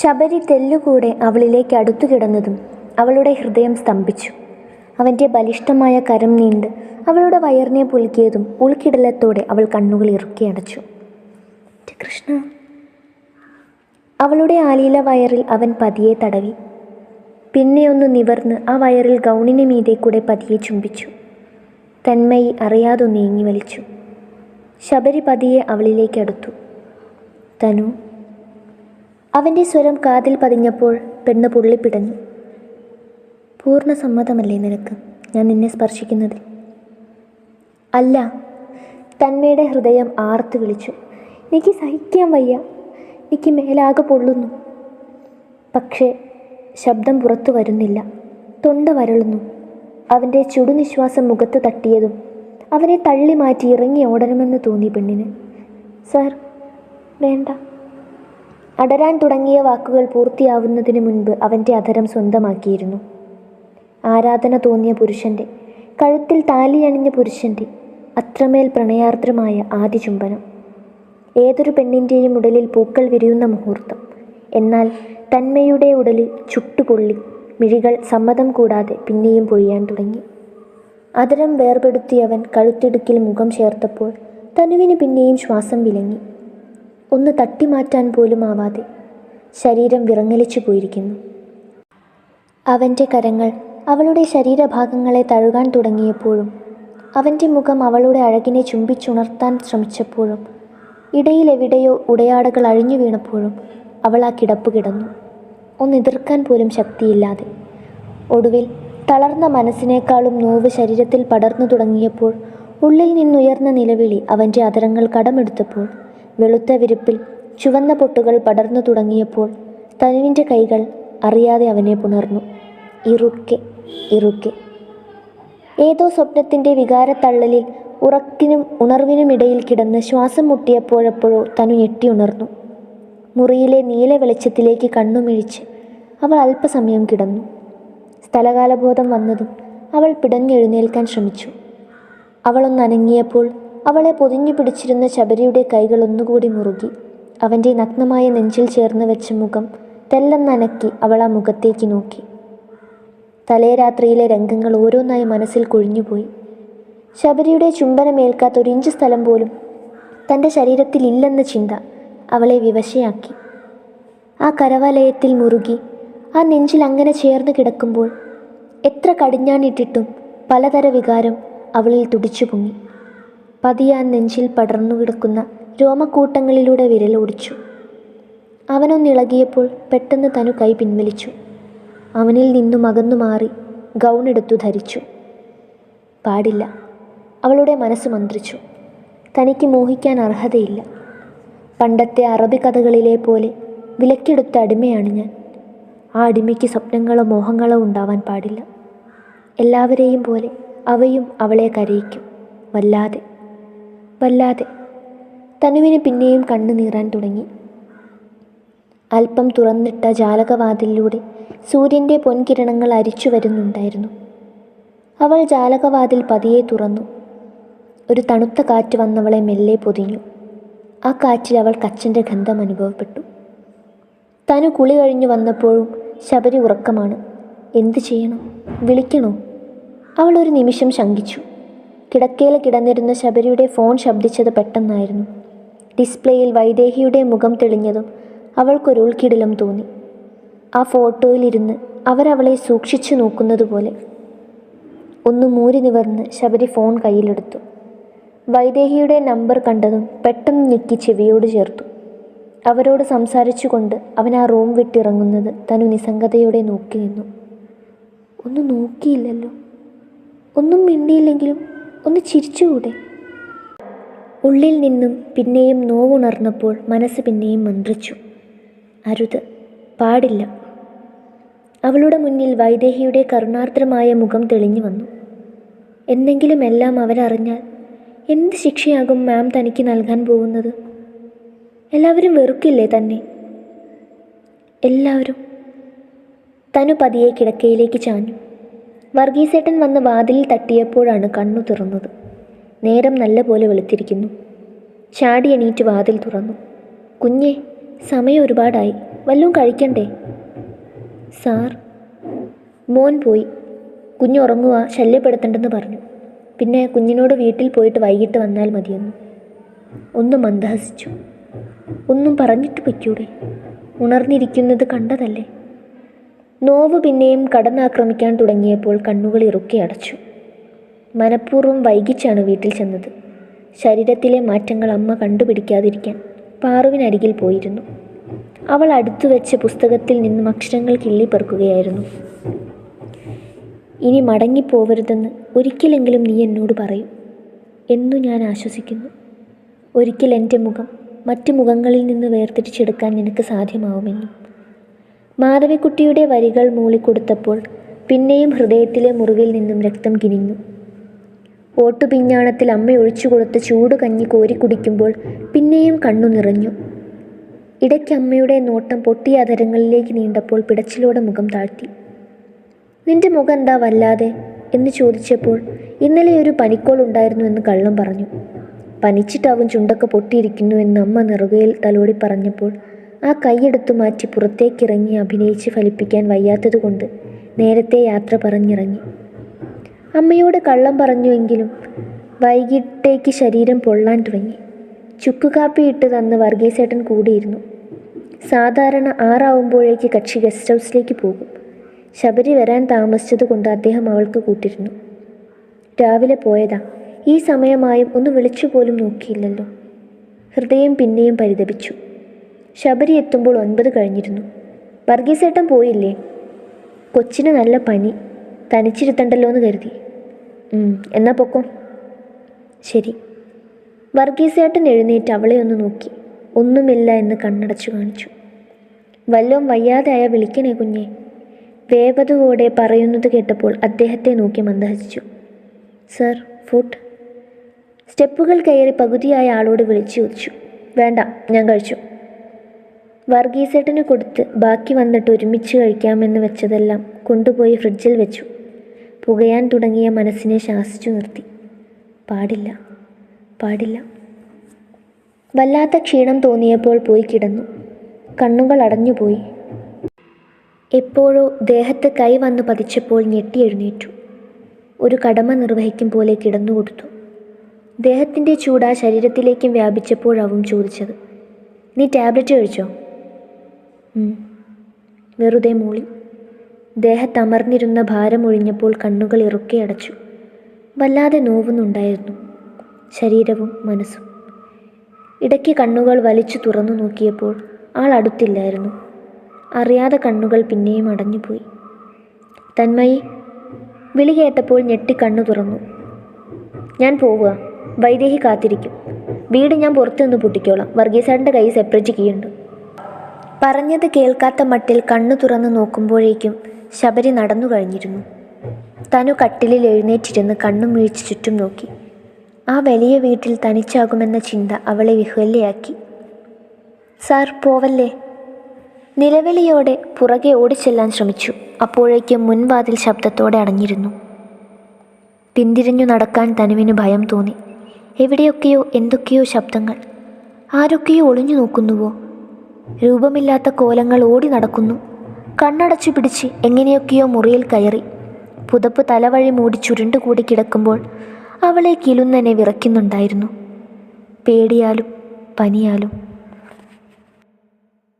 ശബരി തെല്ലുകൂടെ അവളിലേക്ക് അടുത്തു കിടന്നതും അവളുടെ ഹൃദയം സ്തംഭിച്ചു. അവന്റെ ബലിഷ്ഠമായ കരം നീണ്ട് അവളുടെ വയറിനെ പുലുക്കിയതും ഉൾക്കിടലത്തോടെ അവൾ കണ്ണുകൾ ഇറുക്കി അടച്ചു. കൃഷ്ണ അവളുടെ ആലീല വയറിൽ അവൻ പതിയെ തടവി. പിന്നെ ഒന്ന് നിവർന്ന് ആ വയറിൽ ഗൗണിന് മീതെ കൂടെ പതിയെ ചുംബിച്ചു. തന്മയി അറിയാതൊന്ന് ഏങ്ങി വലിച്ചു. ശബരി പതിയെ അവളിലേക്കടുത്തു തനു അവന്റെ സ്വരം കാതിൽ പതിഞ്ഞപ്പോൾ പെണ്ണ് പുള്ളിപ്പിടഞ്ഞു. പൂർണ സമ്മതമല്ലേ നിനക്ക്? ഞാൻ നിന്നെ സ്പർശിക്കുന്നതിൽ. അല്ല തന്മയുടെ ഹൃദയം ആർത്തു വിളിച്ചു. എനിക്ക് സഹിക്കാൻ വയ്യ. എനിക്ക് മേലാകെ പൊള്ളുന്നു. പക്ഷേ ശബ്ദം പുറത്തു വരുന്നില്ല. തൊണ്ട വരളുന്നു. അവന്റെ ചുടുനിശ്വാസം മുഖത്ത് തട്ടിയതും അവനെ തള്ളി മാറ്റി ഇറങ്ങി ഓടണമെന്ന് തോന്നി പെണ്ണിന്. സാർ വേണ്ട. അടരാൻ തുടങ്ങിയ വാക്കുകൾ പൂർത്തിയാവുന്നതിന് മുൻപ് അവന്റെ അധരം സ്വന്തമാക്കിയിരുന്നു. ആരാധന തോന്നിയ പുരുഷന്റെ കഴുത്തിൽ താലിയണിഞ്ഞ പുരുഷന്റെ അത്രമേൽ പ്രണയാർദ്രമായ ആദ്യ ചുംബനം ഏതൊരു പെണ്ണിന്റെയും ഉടലിൽ പൂക്കൾ വിരിയുന്ന മുഹൂർത്തം. എന്നാൽ തന്മയുടെ ഉടലിൽ ചുട്ടുപൊള്ളി മിഴികൾ സമ്മതം കൂടാതെ പിന്നെയും പൊഴിയാൻ തുടങ്ങി. അതരം വേർപെടുത്തിയവൻ കഴുത്തിടുക്കിൽ മുഖം ചേർത്തപ്പോൾ തനുവിന് പിന്നെയും ശ്വാസം വിലങ്ങി. ഒന്ന് തട്ടിമാറ്റാൻ പോലും ആവാതെ ശരീരം വിറങ്ങലിച്ചു പോയിരിക്കുന്നു. അവന്റെ കരങ്ങൾ അവളുടെ ശരീരഭാഗങ്ങളെ തഴുകാൻ തുടങ്ങിയപ്പോഴും അവന്റെ മുഖം അവളുടെ അഴകിനെ ചുംബിച്ചുണർത്താൻ ശ്രമിച്ചപ്പോഴും ഇടയിലെവിടെയോ ഉടയാടകൾ അഴിഞ്ഞു വീണപ്പോഴും അവൾ ആ കിടപ്പ് കിടന്നു. ഒന്നെതിർക്കാൻ പോലും ശക്തിയില്ലാതെ. ഒടുവിൽ തളർന്ന മനസ്സിനേക്കാളും നോവ് ശരീരത്തിൽ പടർന്നു തുടങ്ങിയപ്പോൾ ഉള്ളിൽ നിന്നുയർന്ന നിലവിളി അവന്റെ അതരങ്ങൾ കടമെടുത്തപ്പോൾ വെളുത്ത വിരിപ്പിൽ ചുവന്ന പൊട്ടുകൾ പടർന്നു തുടങ്ങിയപ്പോൾ തനുവിന്റെ കൈകൾ അറിയാതെ അവനെ പുണർന്നു. ഇറുക്കെ ഇറുക്കെ. ഏതോ സ്വപ്നത്തിന്റെ വികാരത്തള്ളലിൽ ഉറക്കിനും ഉണർവിനുമിടയിൽ കിടന്ന് ശ്വാസം മുട്ടിയപ്പോഴപ്പോഴോ തനു ഞെട്ടിയുണർന്നു മുറിയിലെ നീല വെളിച്ചത്തിലേക്ക് കണ്ണുമിഴിച്ച് അവൾ അല്പസമയം കിടന്നു. സ്ഥലകാലബോധം വന്നതും അവൾ പിടഞ്ഞെഴുന്നേൽക്കാൻ ശ്രമിച്ചു. അവളൊന്ന് അനങ്ങിയപ്പോൾ അവളെ പൊതിഞ്ഞു പിടിച്ചിരുന്ന ശബരിയുടെ കൈകൾ ഒന്നുകൂടി മുറുകി. അവന്റെ നഗ്നമായ നെഞ്ചിൽ ചേർന്ന് വെച്ച മുഖം തെല്ലെന്നനക്കി അവൾ ആ മുഖത്തേക്ക് നോക്കി. തലേ രാത്രിയിലെ രംഗങ്ങൾ ഓരോന്നായി മനസ്സിൽ കൊഴിഞ്ഞുപോയി. ശബരിയുടെ ചുംബനമേൽക്കാത്ത ഒരിഞ്ച് സ്ഥലം പോലും തന്റെ ശരീരത്തിൽ ഇല്ലെന്ന ചിന്ത അവളെ വിവശയാക്കി. ആ കരവലയത്തിൽ മുറുകി ആ നെഞ്ചിൽ അങ്ങനെ ചേർന്ന് കിടക്കുമ്പോൾ എത്ര കടിഞ്ഞാണിട്ടിട്ടും പലതര വികാരം അവളിൽ തുടിച്ചു പൊങ്ങി പതിയെ ആ നെഞ്ചിൽ പടർന്നു കിടക്കുന്ന രോമക്കൂട്ടങ്ങളിലൂടെ വിരലോടിച്ചു അവനൊന്നിളകിയപ്പോൾ പെട്ടെന്ന് തനു കൈ പിൻവലിച്ചു. അവനിൽ നിന്നും അകന്നു മാറി ഗൗൺ എടുത്തു ധരിച്ചു. പാടില്ല. അവളുടെ മനസ്സ് മന്ത്രിച്ചു. തനിക്ക് മോഹിക്കാൻ അർഹതയില്ല. പണ്ടത്തെ അറബി കഥകളിലെ പോലെ വിലക്കെടുത്ത അടിമയാണ് ഞാൻ. ആ അടിമയ്ക്ക് സ്വപ്നങ്ങളോ മോഹങ്ങളോ ഉണ്ടാവാൻ പാടില്ല. എല്ലാവരെയും പോലെ അവയും അവളെ കരയിക്കും. വല്ലാതെ. വല്ലാതെ. തനുവിന് പിന്നെയും കണ്ണു നീറാൻ തുടങ്ങി. അല്പം തുറന്നിട്ട ജാലകവാതിലിലൂടെ സൂര്യന്റെ പൊൻകിരണങ്ങൾ അരിച്ചു വരുന്നുണ്ടായിരുന്നു. അവൾ ജാലകവാതിൽ പതിയെ തുറന്നു. ഒരു തണുത്ത കാറ്റ് വന്നവളെ മെല്ലെ പൊതിഞ്ഞു. ആ കാറ്റിൽ അവൾ കച്ചന്റെ ഗന്ധം അനുഭവപ്പെട്ടു. തനു കുളി കഴിഞ്ഞു വന്നപ്പോഴും ശബരി ഉറക്കമാണ്. എന്തു ചെയ്യണം? വിളിക്കണോ? അവൾ ഒരു നിമിഷം ശങ്കിച്ചു. കിടക്കയിൽ കിടന്നിരുന്ന ശബരിയുടെ ഫോൺ ശബ്ദിച്ചത് പെട്ടെന്നായിരുന്നു. ഡിസ്പ്ലേയിൽ വൈദേഹിയുടെ മുഖം തെളിഞ്ഞതും അവൾക്കൊരു ഉൾക്കിടിലം തോന്നി. ആ ഫോട്ടോയിലിരുന്ന് അവരവളെ സൂക്ഷിച്ചു നോക്കുന്നതുപോലെ ഒന്ന് മൂരി നിവർന്ന് ശബരി ഫോൺ കയ്യിലെടുത്തു. വൈദേഹിയുടെ നമ്പർ കണ്ടതും പെട്ടെന്ന് ഞെക്കി ചെവിയോട് ചേർത്തു. അവരോട് സംസാരിച്ചുകൊണ്ട് അവൻ ആ റൂം വിട്ടിറങ്ങുന്നത് തനു നിസ്സംഗതയോടെ നോക്കി നിന്നു. ഒന്നും നോക്കിയില്ലല്ലോ. ഒന്നും മിണ്ടിയില്ലെങ്കിലും ഒന്ന് ചിരിച്ചുകൂടെ. ഉള്ളിൽ നിന്നും പിന്നെയും നോവുണർന്നപ്പോൾ മനസ്സ് പിന്നെയും മന്ത്രിച്ചു. അരുത് പാടില്ല. അവളുടെ മുന്നിൽ വൈദേഹിയുടെ കരുണാർദ്രമായ മുഖം തെളിഞ്ഞു വന്നു. എന്നെങ്കിലും എല്ലാം അവരറിഞ്ഞാൽ എന്ത് ശിക്ഷയാകും മാം തനിക്ക് നൽകാൻ പോകുന്നത്? എല്ലാവരും വെറുക്കില്ലേ തന്നെ? എല്ലാവരും. തനു പതിയെ കിടക്കയിലേക്ക് ചാഞ്ഞു. വർഗീസേട്ടൻ വന്ന് വാതിലിൽ തട്ടിയപ്പോഴാണ് കണ്ണു തുറന്നത്. നേരം നല്ല പോലെ വെളുത്തിരിക്കുന്നു. ചാടി എണീറ്റ് വാതിൽ തുറന്നു. കുഞ്ഞേ സമയം ഒരുപാടായി. വല്ലതും കഴിക്കണ്ടേ? സാർ. മോൻ പോയി. കുഞ്ഞ് ഉറങ്ങുക ശല്യപ്പെടുത്തണ്ടെന്ന് പറഞ്ഞു. പിന്നെ കുഞ്ഞിനോട് വീട്ടിൽ പോയിട്ട് വൈകിട്ട് വന്നാൽ മതിയെന്നു. ഒന്ന് മന്ദഹസിച്ചു. ഒന്നും പറഞ്ഞിട്ട് പറ്റൂടെ ഉണർന്നിരിക്കുന്നത് കണ്ടതല്ലേ? നോവ് പിന്നെയും കടന്നാക്രമിക്കാൻ തുടങ്ങിയപ്പോൾ കണ്ണുകൾ ഇറുക്കി അടച്ചു. മനഃപൂർവം വൈകിച്ചാണ് വീട്ടിൽ ചെന്നത്. ശരീരത്തിലെ മാറ്റങ്ങൾ അമ്മ കണ്ടുപിടിക്കാതിരിക്കാൻ പാറുവിനരികിൽ പോയിരുന്നു. അവൾ അടുത്തു വെച്ച പുസ്തകത്തിൽ നിന്നും അക്ഷരങ്ങൾ കിള്ളിപ്പെറുക്കുകയായിരുന്നു. ഇനി മടങ്ങിപ്പോവരുതെന്ന് ഒരിക്കലെങ്കിലും നീ എന്നോട് പറയും എന്നു ഞാൻ ആശ്വസിക്കുന്നു. ഒരിക്കൽ എന്റെ മുഖം മറ്റു മുഖങ്ങളിൽ നിന്ന് വേർതിരിച്ചെടുക്കാൻ നിനക്ക് സാധ്യമാവുമെന്നും മാധവിക്കുട്ടിയുടെ വരികൾ മൂളിക്കൊടുത്തപ്പോൾ പിന്നെയും ഹൃദയത്തിലെ മുറിവിൽ നിന്നും രക്തം കിനിഞ്ഞു. ഓട്ടുപിഞ്ഞാണത്തിൽ അമ്മ ഒഴിച്ചു കൊടുത്ത ചൂട് കഞ്ഞി കോരി കുടിക്കുമ്പോൾ പിന്നെയും കണ്ണു നിറഞ്ഞു. ഇടയ്ക്ക് അമ്മയുടെ നോട്ടം പൊട്ടിയ അധരങ്ങളിലേക്ക് നീണ്ടപ്പോൾ പിടച്ചിലോടെ മുഖം താഴ്ത്തി. നിന്റെ മുഖം എന്താ വല്ലാതെ? എന്ന് ചോദിച്ചപ്പോൾ ഇന്നലെ ഒരു പനിക്കോൾ ഉണ്ടായിരുന്നു എന്ന് കള്ളം പറഞ്ഞു. പനിച്ചിട്ടാവും ചുണ്ടൊക്കെ പൊട്ടിയിരിക്കുന്നു എന്ന് അമ്മ നെറുകയിൽ തലോടി പറഞ്ഞപ്പോൾ ആ കൈയെടുത്തു മാറ്റി പുറത്തേക്കിറങ്ങി അഭിനയിച്ച് ഫലിപ്പിക്കാൻ വയ്യാത്തതുകൊണ്ട് നേരത്തെ യാത്ര പറഞ്ഞിറങ്ങി. അമ്മയോട് കള്ളം പറഞ്ഞുവെങ്കിലും വൈകിട്ടേക്ക് ശരീരം പൊള്ളാൻ തുടങ്ങി. ചുക്കുകാപ്പി ഇട്ട് തന്ന് വർഗീസേട്ടൻ കൂടിയിരുന്നു. സാധാരണ ആറാവുമ്പോഴേക്ക് കക്ഷി ഗസ്റ്റ് ഹൗസിലേക്ക് പോകും. ശബരി വരാൻ താമസിച്ചതുകൊണ്ട് അദ്ദേഹം അവൾക്ക് കൂട്ടിരുന്നു. രാവിലെ പോയതാ. ഈ സമയമായും ഒന്ന് വിളിച്ചു പോലും നോക്കിയില്ലല്ലോ. ഹൃദയം പിന്നെയും പരിതപിച്ചു. ശബരി എത്തുമ്പോൾ ഒൻപത് കഴിഞ്ഞിരുന്നു. വർഗീസേട്ടൻ പോയില്ലേ? കൊച്ചിന് നല്ല പനി. തനിച്ചിരുത്തണ്ടല്ലോ എന്ന് കരുതി. "ഉം, എന്നാ പൊക്കോ. ശരി. വർഗീസേട്ടൻ എഴുന്നേറ്റ് അവളെ ഒന്ന് നോക്കി. ഒന്നുമില്ല എന്ന് കണ്ണടച്ചു കാണിച്ചു. വല്ലോം വയ്യാതായ വിളിക്കണേ കുഞ്ഞെ. വേവതുവോടെ പറയുന്നത് കേട്ടപ്പോൾ അദ്ദേഹത്തെ നോക്കി മന്ദഹസിച്ചു. Sir food. സ്റ്റെപ്പുകൾ കയറി പകുതിയായ ആളോട് വിളിച്ചു ചോദിച്ചു. വേണ്ട ഞാൻ കഴിച്ചു. വർഗീസേട്ടന് കൊടുത്ത് ബാക്കി വന്നിട്ട് ഒരുമിച്ച് കഴിക്കാമെന്ന് വെച്ചതെല്ലാം കൊണ്ടുപോയി ഫ്രിഡ്ജിൽ വെച്ചു. പുകയാൻ തുടങ്ങിയ മനസ്സിനെ ശാസിച്ചു നിർത്തി. പാടില്ല പാടില്ല. വല്ലാത്ത ക്ഷീണം തോന്നിയപ്പോൾ പോയി കിടന്നു. കണ്ണുകൾ അടഞ്ഞുപോയി. എപ്പോഴോ ദേഹത്ത് കൈ വന്നു പതിച്ചപ്പോൾ ഞെട്ടി എഴുന്നേറ്റു. ഒരു കടമ നിർവഹിക്കും പോലെ കിടന്നു കൊടുത്തു. ദേഹത്തിന്റെ ചൂടാ ശരീരത്തിലേക്കും വ്യാപിച്ചപ്പോഴാവും ചോദിച്ചത് നീ ടാബ്ലറ്റ് കഴിച്ചോ. വെറുതെ മൂളി. ദേഹത്തമർന്നിരുന്ന ഭാരമൊഴിഞ്ഞപ്പോൾ കണ്ണുകൾ ഇറുക്കെ അടച്ചു. വല്ലാതെ നോവുന്നുണ്ടായിരുന്നു ശരീരവും മനസ്സും. ഇടയ്ക്ക് കണ്ണുകൾ വലിച്ചു തുറന്നു നോക്കിയപ്പോൾ ആൾ അടുത്തില്ലായിരുന്നു. അറിയാതെ കണ്ണുകൾ പിന്നെയും അടഞ്ഞുപോയി. തന്മയി വിളി കേട്ടപ്പോൾ ഞെട്ടി കണ്ണു തുറന്നു. ഞാൻ പോവുക. വൈദേഹി കാത്തിരിക്കും. വീട് ഞാൻ പുറത്തുനിന്ന് പൊട്ടിക്കോളാം. വർഗീസാറിന്റെ കൈ സെപ്പറേറ്റ് കീയുണ്ട് പറഞ്ഞത് കേൾക്കാത്ത മട്ടിൽ കണ്ണു തുറന്നു നോക്കുമ്പോഴേക്കും ശബരി നടന്നു കഴിഞ്ഞിരുന്നു. തനു കട്ടിലിൽ എഴുന്നേറ്റിരുന്ന് കണ്ണും വീഴ്ച ചുറ്റും നോക്കി. ആ വലിയ വീട്ടിൽ തനിച്ചാകുമെന്ന ചിന്ത അവളെ വിഹ്വല്യയാക്കി സാർ പോവല്ലേ? നിലവിളിയോടെ പുറകെ ഓടിച്ചെല്ലാൻ ശ്രമിച്ചു. അപ്പോഴേക്കും മുൻവാതിൽ ശബ്ദത്തോടെ അടഞ്ഞിരുന്നു. പിന്തിരിഞ്ഞു നടക്കാൻ തനുവിന് ഭയം തോന്നി. എവിടെയൊക്കെയോ എന്തൊക്കെയോ ശബ്ദങ്ങൾ. ആരൊക്കെയോ ഒളിഞ്ഞു നോക്കുന്നുവോ? രൂപമില്ലാത്ത കോലങ്ങൾ ഓടി നടക്കുന്നു. കണ്ണടച്ചു പിടിച്ച് എങ്ങനെയൊക്കെയോ മുറിയിൽ കയറി. പുതപ്പ് തലവഴി മൂടി ചുരുണ്ടുകൂടി കിടക്കുമ്പോൾ അവളെ കിലുന്നനെ വിറയ്ക്കുന്നുണ്ടായിരുന്നു. പേടിയാലും പനിയാലും